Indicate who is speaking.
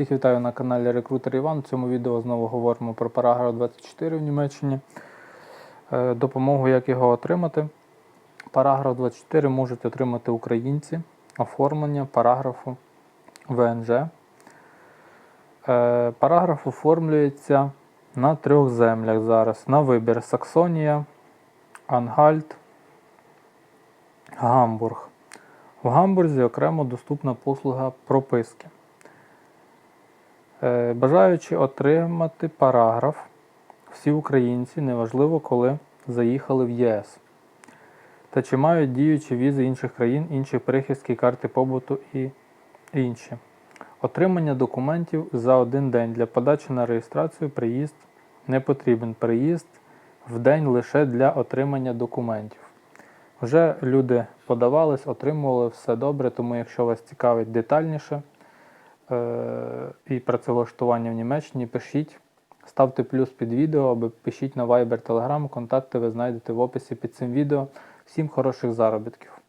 Speaker 1: Всіх вітаю на каналі Рекрутер Іван. В цьому відео знову говоримо про параграф 24 в Німеччині. Е, Допомогу, як його отримати. Параграф 24 можуть отримати українці. Оформлення параграфу ВНЖ. Е, Параграф оформлюється на трьох землях зараз. На вибір Саксонія, Ангальт, Гамбург. В Гамбурзі окремо доступна послуга прописки. Е, Бажаючи отримати параграф, всі українці, неважливо коли заїхали в ЄС, та чи мають діючі візи інших країн, інші прихистки, карти побуту і інші. Отримання документів за один день для подачі на реєстрацію приїзд не потрібен. Приїзд в день лише для отримання документів. Вже люди подавались, отримували все добре, тому якщо вас цікавить детальніше і працевлаштування в Німеччині, пишіть, ставте плюс під відео або пишіть на Viber Telegram, контакти ви знайдете в описі під цим відео. Всім хороших заробітків!